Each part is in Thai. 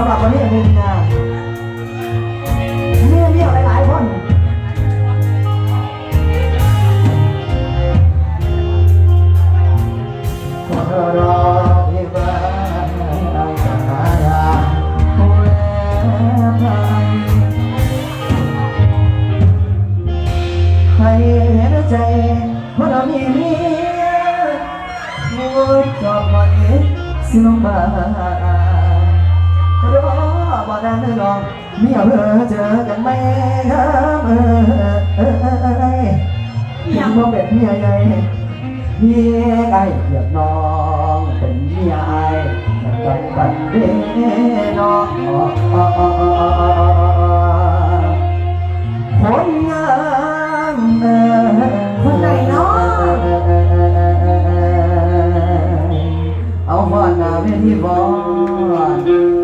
สำหรับวันนี้เมริกเนี่ยเนี่ยหลายหลายคนรอที่บ้านอาสาราโอเลให้เห็นใจเพราะเรามีมียมุดจอบมันสิลงมา ดองเมียเออเจอกันไหมครับเออเออเออเออเออเบ่เป็ดเมียใหญ่เมียไอ้เกียบน้องเป็นเมียไอ้กันกันเดน้องคนงามคนไหนเนาะเอาหัวหน้าเวทีบอล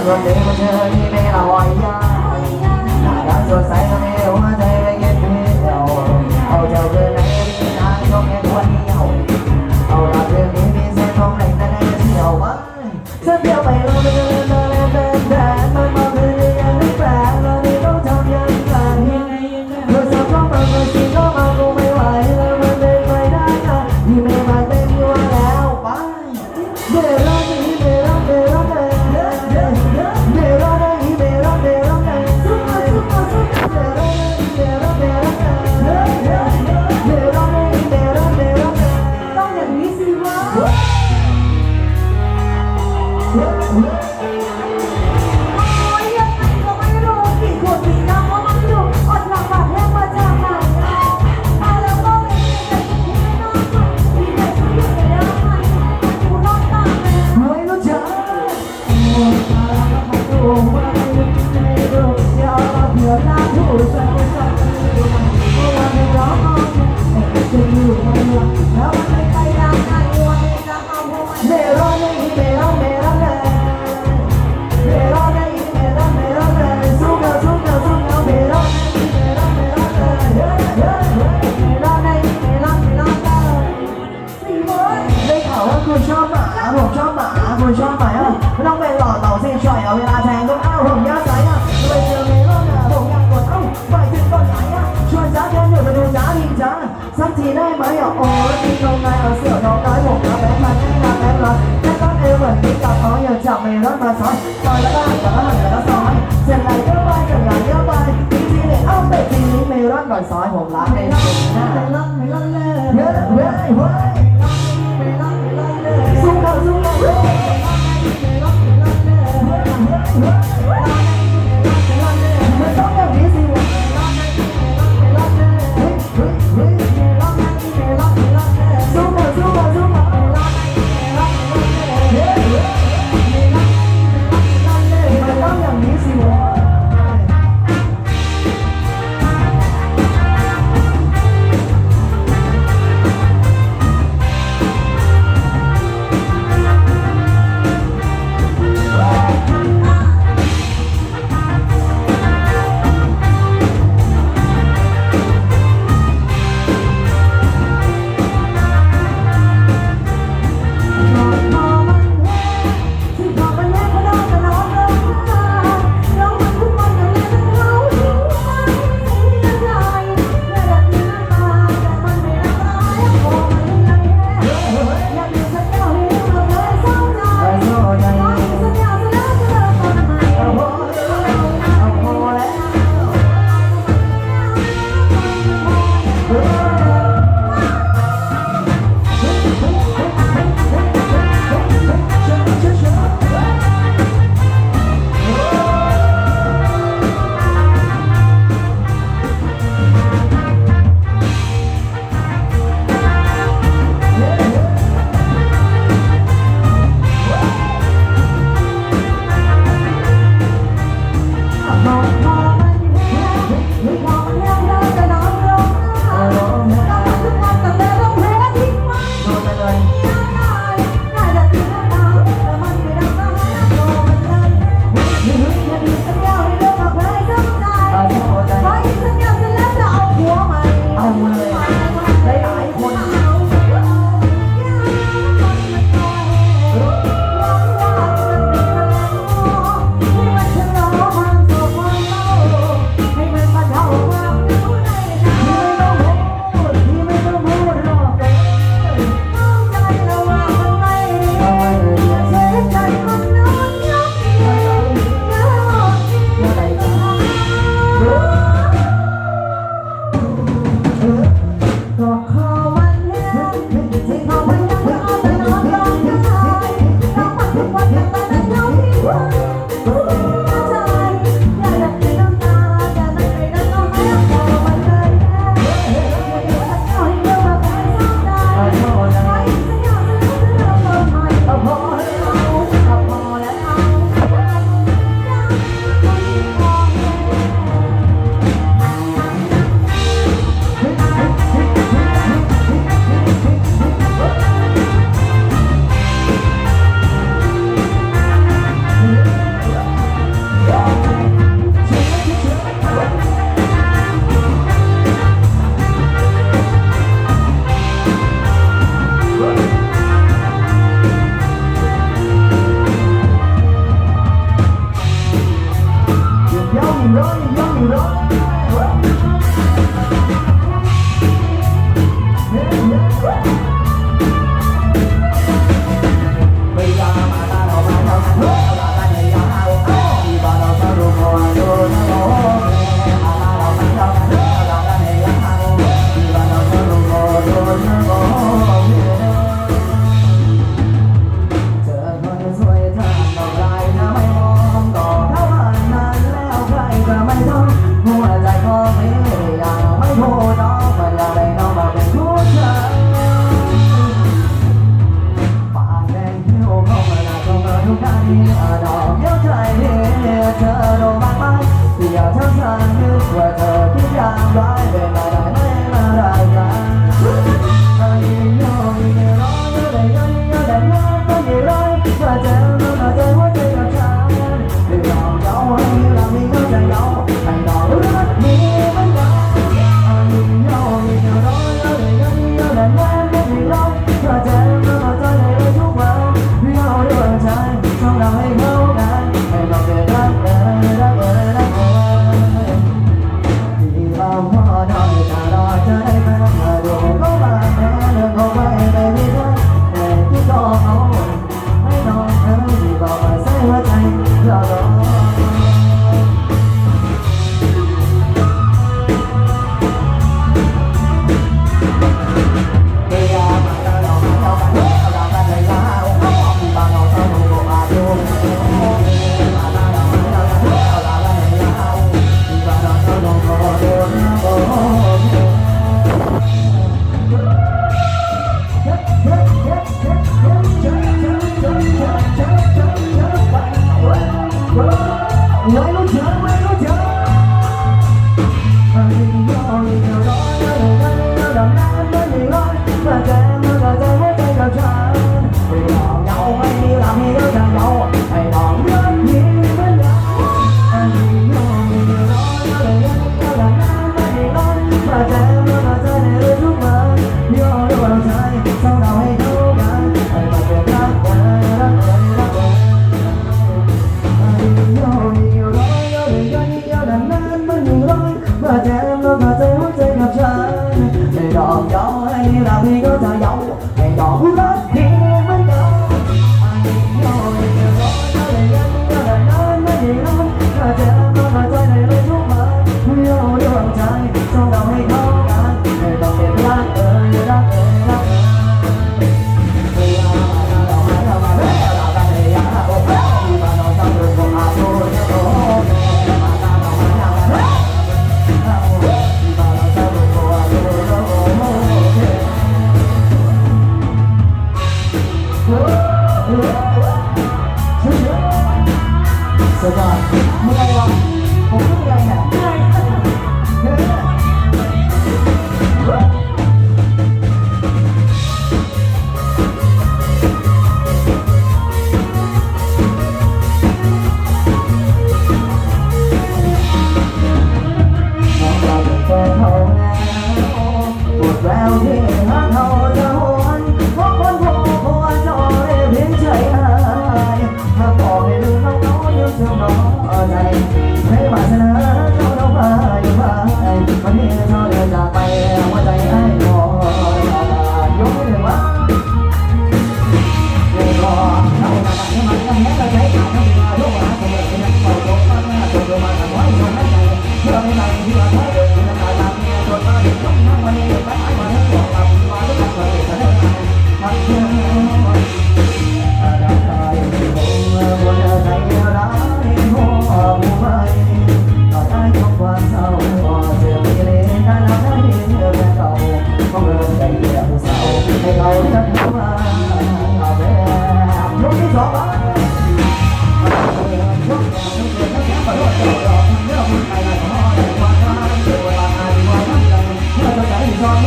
água รักมาซ้อนซอยละบ้านละบ้านละซ้อนเส้นไหนก็ไปเกันไหนก็ไปทีนี้เนี่ยเอาไปทีนี้ไม่รักก่อยซอยผมรักนในหน้าไม่รักไม่รักเลยเฮ้ยเฮ้ย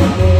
Thank you.